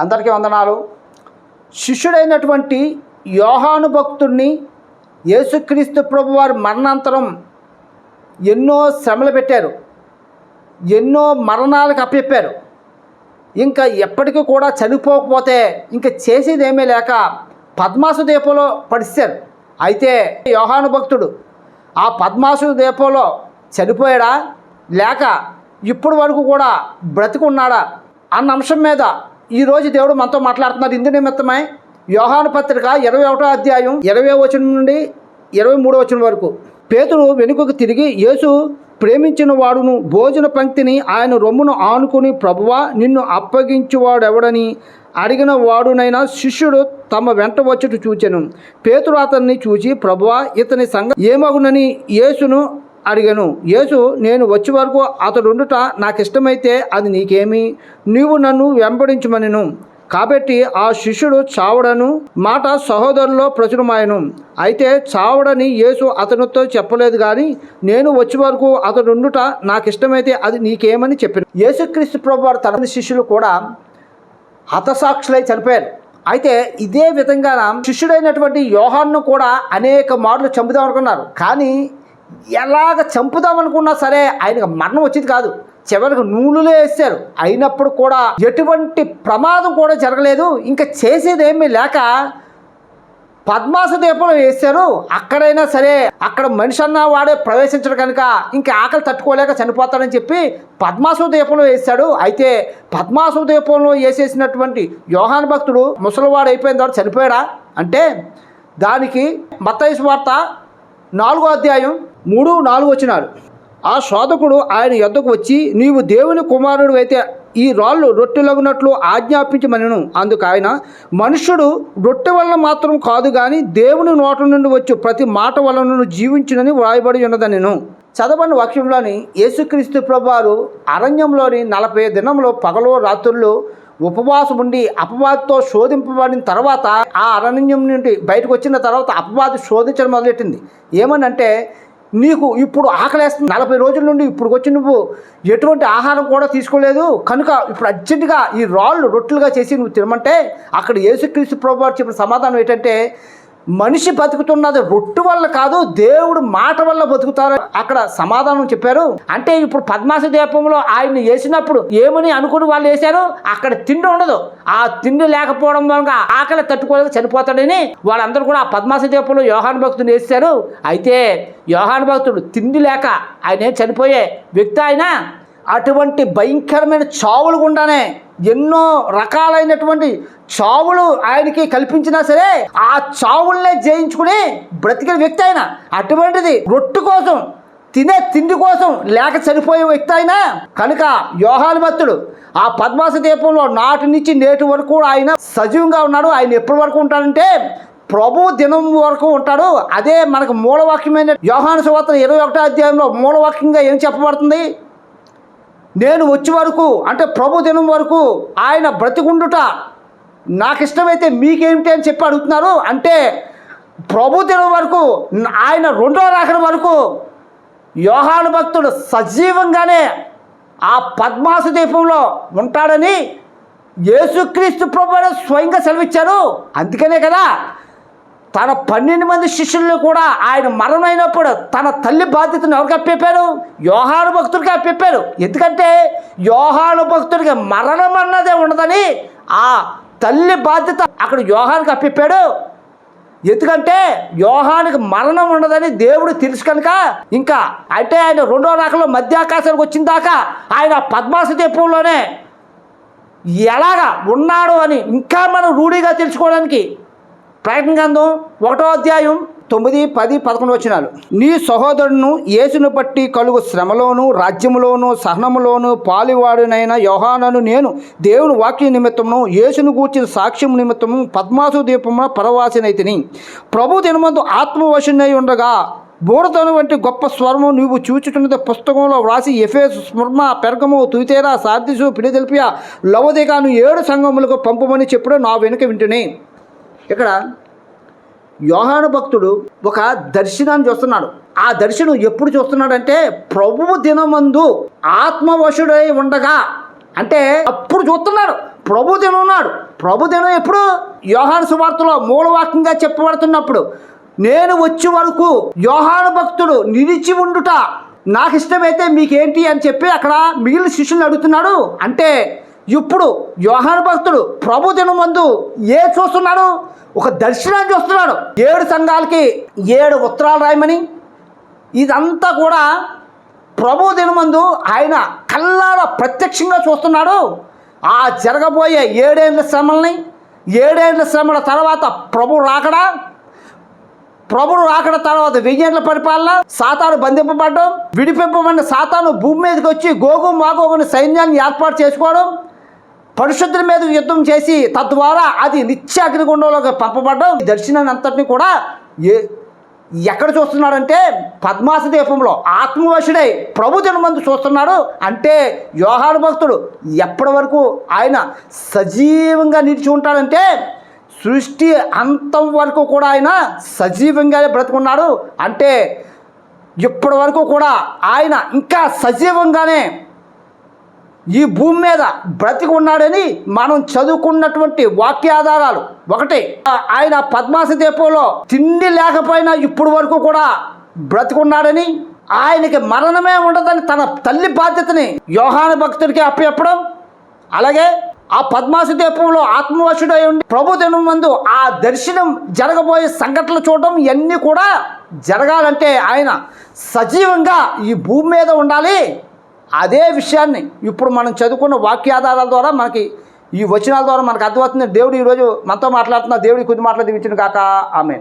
అందరికీ వందనాలు. శిష్యుడైనటువంటి యోహాను భక్తుడిని యేసుక్రీస్తు ప్రభు వారి మరణాంతరం ఎన్నో శ్రమలు పెట్టారు. ఎన్నో మరణాలకు అప్పచెప్పారు. ఇంకా ఎప్పటికీ కూడా చనిపోకపోతే ఇంకా చేసేది ఏమీ లేక పద్మాసు దీపంలో పడిస్తారు. అయితే యోహాను భక్తుడు ఆ పద్మాసు దీపంలో చనిపోయాడా? లేక ఇప్పటి వరకు కూడా బ్రతికున్నాడా? అన్న అంశం మీద ఈరోజు దేవుడు మనతో మాట్లాడుతున్నారు. ఇందు నిమిత్తమై యోహాను పత్రిక ఇరవై ఒకటో అధ్యాయం ఇరవై వచనం నుండి ఇరవై మూడో వచనం వరకు. పేతుడు వెనుకకు తిరిగి యేసు ప్రేమించిన వాడును భోజన పంక్తిని ఆయన రొమ్మును ఆనుకుని ప్రభువా నిన్ను అప్పగించువాడెవడని అడిగిన వాడునైనా శిష్యుడు తమ వెంట వచ్చుట చూచెను. పేతుడు అతన్ని చూచి ప్రభువా ఇతని సంగ ఏమగునని యేసును అడిగాను యేసు నేను వచ్చే వరకు అతడుండుట నాకు ఇష్టమైతే అది నీకేమి? నీవు నన్ను వెంబడించమనిను. కాబట్టి ఆ శిష్యుడు చావడను మాట సహోదరులో ప్రచురమాయను. అయితే చావడని యేసు అతనితో చెప్పలేదు కానీ నేను వచ్చే వరకు అతడుండుట నాకు ఇష్టమైతే అది నీకేమని చెప్పాను యేసుక్రీస్తు ప్రభు తన శిష్యులు కూడా హతసాక్షులై చనిపోయారు. అయితే ఇదే విధంగా శిష్యుడైనటువంటి యోహాన్ను కూడా అనేక మార్లు చంపుదాం అనుకున్నారు కానీ ఎలాగ చంపుదాం అనుకున్నా సరే ఆయనకు మరణం వచ్చేది కాదు. చివరికి నూలులో వేస్తారు అయినప్పుడు కూడా ఎటువంటి ప్రమాదం కూడా జరగలేదు. ఇంకా చేసేది ఏమీ లేక పద్మాస దీపంలో వేస్తారు అక్కడైనా సరే అక్కడ మనిషి అన్న వాడే ప్రవేశించడు కనుక ఇంకా ఆకలి తట్టుకోలేక చనిపోతాడని చెప్పి పద్మాసు దీపంలో వేస్తాడు అయితే పద్మాసు దీపంలో వేసేసినటువంటి యోహాన్ భక్తుడు ముసలివాడు అయిపోయిన తర్వాత చనిపోయాడా? అంటే దానికి మత్తయి వార్త నాలుగో అధ్యాయం మూడు నాలుగు వచ్చినారు ఆ శోధకుడు ఆయన యొద్దకు వచ్చి నీవు దేవుని కుమారుడు అయితే ఈ రాళ్ళు రొట్టెలగునట్లు ఆజ్ఞాపించమనను. అందుకు ఆయన మనుష్యుడు రొట్టె వలన మాత్రం కాదు కానీ దేవుని నోట నుండి వచ్చు ప్రతి మాట వలన జీవించునని వ్రాయబడి ఉన్నదనెను. చదవని వాక్యంలోని యేసుక్రీస్తు ప్రభువారు అరణ్యంలోని నలభై దినంలో పగలో రాత్రుల్లో ఉపవాసం ఉండి అపవాదితో శోధింపబడిన తర్వాత ఆ అరణ్యం నుండి బయటకు వచ్చిన తర్వాత అపవాది శోధించడం మొదలెట్టింది. ఏమనంటే నీకు ఇప్పుడు ఆకలేస్తుంది. నలభై రోజుల నుండి ఇప్పుడు వచ్చి నువ్వు ఎటువంటి ఆహారం కూడా తీసుకోలేదు. కనుక ఇప్పుడు అర్జెంటుగా ఈ రాళ్ళు రొట్టెలుగా చేసి నువ్వు తినమంటే అక్కడ యేసుక్రీస్తు ప్రభు చెప్పిన సమాధానం ఏంటంటే మనిషి బతుకుతున్నది రొట్టు వల్ల కాదు దేవుడు మాట వల్ల బతుకుతారు. అక్కడ సమాధానం చెప్పారు. అంటే ఇప్పుడు పద్మాస దీపంలో ఆయన వేసినప్పుడు ఏమని అనుకుని వాళ్ళు వేశారు? అక్కడ తిండి ఉండదు. ఆ తిండి లేకపోవడం వల్ల ఆకలి తట్టుకోలేక చనిపోతాడని వాళ్ళందరూ కూడా ఆ పద్మాస దీపంలో యోహాన్ భక్తుని వేశారు. అయితే యోహాన్ భక్తుడు తిండి లేక ఆయన చనిపోయే వ్యక్తి ఆయన? అటువంటి భయంకరమైన చావులు గుండానే ఎన్నో రకాలైనటువంటి చావులు ఆయనకి కల్పించినా సరే ఆ చావుల్నే జయించుకుని బ్రతికిన వ్యక్తి ఆయన. అటువంటిది రొట్టు కోసం తినే తిండి కోసం లేక చనిపోయే వ్యక్తి అయినా కనుక యోహాను భక్తుడు ఆ పద్మాస దీపంలో నాటి నుంచి నేటి వరకు ఆయన సజీవంగా ఉన్నాడు. ఆయన ఎప్పటి వరకు ఉంటాడంటే ప్రభు దినం వరకు ఉంటాడు. అదే మనకు మూలవాక్యమైన యోహాను సువార్త ఇరవై ఒకటో అధ్యాయంలో మూలవాక్యంగా ఏం చెప్పబడుతుంది? నేను వచ్చే వరకు అంటే ప్రభు దినం వరకు ఆయన బ్రతికుండుట నాకు ఇష్టమైతే మీకేమిటి అని చెప్పి అడుగుతున్నారు అంటే ప్రభు దినం వరకు ఆయన రెండో రాకడ వరకు యోహాను భక్తుడు సజీవంగానే ఆ పద్మాస దీపంలో ఉంటాడని యేసుక్రీస్తు ప్రభు స్వయంగా సెలవిచ్చారు. అందుకనే కదా తన పన్నెండు మంది శిష్యులను కూడా ఆయన మరణమైనప్పుడు తన తల్లి బాధ్యతను ఎవరికి అప్పచెప్పారు? యోహాను భక్తుడికి అప్పచెప్పారు. ఎందుకంటే యోహాను భక్తుడికి మరణం అన్నదే ఉండదని ఆ తల్లి బాధ్యత అక్కడ యోహానికి అప్పిప్పాడు ఎందుకంటే యోహానికి మరణం ఉండదని దేవుడు తెలుసు కనుక ఇంకా అంటే ఆయన రెండో రకంలో మధ్యాకాశానికి వచ్చిన దాకా ఆయన పద్మాస దీపంలోనే ఎలాగా ఉన్నాడు అని ఇంకా మనం రూఢిగా తెలుసుకోవడానికి ప్రకటన గ్రంథం ఒకటో అధ్యాయం తొమ్మిది పది పదకొండు వచ్చినాలు నీ సహోదరును యేసును బట్టి కలుగు శ్రమలోను రాజ్యములోను సహనములోను పాలివాడునైన యోహానను నేను దేవుని వాక్య నిమిత్తమును యేసును గూర్చిన సాక్ష్యం నిమిత్తము పద్మాసు దీపమున పరవాసినైతిని. ప్రభు దినమందు ఆత్మవశునై ఉండగా బోడతను వంటి గొప్ప స్వరము నీవు చూచుతున్నది పుస్తకంలో వ్రాసి ఎఫేస్ స్మర్మ పెరగము తుయితేరా సార్దిసు పిలిదెల్పియా లవదిగాను ఏడు సంఘములకు పంపమని చెప్పడం నా వెనుక వింటుని. ఇక్కడ యోహాను భక్తుడు ఒక దర్శనాన్ని చూస్తున్నాడు. ఆ దర్శనం ఎప్పుడు చూస్తున్నాడంటే ప్రభువు దినమందు ఆత్మవశుడై ఉండగా. అంటే అప్పుడు చూస్తున్నాడు. ప్రభు దినం ఉన్నాడు ప్రభు దినం ఎప్పుడు? యోహాను సువార్తలో మూలవాక్యంగా చెప్పబడుతున్నప్పుడు. నేను వచ్చే వరకు యోహాను భక్తుడు నిలిచి ఉండుట నాకు ఇష్టమైతే మీకేంటి అని చెప్పి అక్కడ మిగిలిన శిష్యులను అడుగుతున్నాడు. అంటే ఇప్పుడు యోహాను భక్తుడు ప్రభు దినం ముందు ఏ చూస్తున్నాడు? ఒక దర్శనాన్ని చూస్తున్నాడు. ఏడు సంఘాలకి ఏడు ఉత్తరాలు రాయమని. ఇదంతా కూడా ప్రభు దినమందు ఆయన కల్లార ప్రత్యక్షంగా చూస్తున్నాడు. ఆ జరగబోయే ఏడేండ్ల శ్రమల్ని ఏడేండ్ల శ్రమల తర్వాత ప్రభు రాకడా ప్రభుడు రాకడ తర్వాత వెయ్యేండ్ల పరిపాలన సాతాను బంధింపబడడం విడిపింపబడిన సాతాను భూమి మీదకి వచ్చి గోగు మాగోగుని సైన్యాన్ని ఏర్పాటు చేసుకోవడం పరిశుద్ధుల మీద యుద్ధం చేసి తద్వారా అది నిత్య అగ్నిగుండంలోకి పంపబడడం. దర్శనాన్ని అంతటిని కూడా ఏ ఎక్కడ చూస్తున్నాడంటే పద్మాస దీపంలో ఆత్మవశుడై ప్రభు జనమందు చూస్తున్నాడు. అంటే యోహాను భక్తుడు ఎప్పటి వరకు ఆయన సజీవంగా నిలిచి ఉంటాడంటే సృష్టి అంతం వరకు కూడా ఆయన సజీవంగానే బ్రతుకున్నాడు. అంటే ఇప్పటి వరకు కూడా ఆయన ఇంకా సజీవంగానే ఈ భూమి మీద బ్రతికి ఉన్నాడని మనం చదువుకున్నటువంటి వాక్యాధారాలు ఒకటి. ఆయన పద్మాస దీపంలో తిండి లేకపోయినా ఇప్పుడు వరకు కూడా బ్రతికున్నాడని ఆయనకి మరణమే ఉండదని తన తల్లి బాధ్యతని యోహాన భక్తుడికి అప్పచెప్పడం అలాగే ఆ పద్మాసు దీపంలో ఆత్మవశుడై ఉండి ప్రభు దినం ఆ దర్శనం జరగబోయే సంఘటనలు చూడడం ఇవన్నీ కూడా జరగాలంటే ఆయన సజీవంగా ఈ భూమి మీద ఉండాలి. అదే విషయాన్ని ఇప్పుడు మనం చదువుకున్న వాక్యాధారాల ద్వారా మనకి ఈ వచనాల ద్వారా మనకు అర్థమవుతుంది. దేవుడు ఈరోజు మనతో మాట్లాడుతున్న దేవుడి కొద్ది మాట్లాడి దీవించిన కాక ఆమె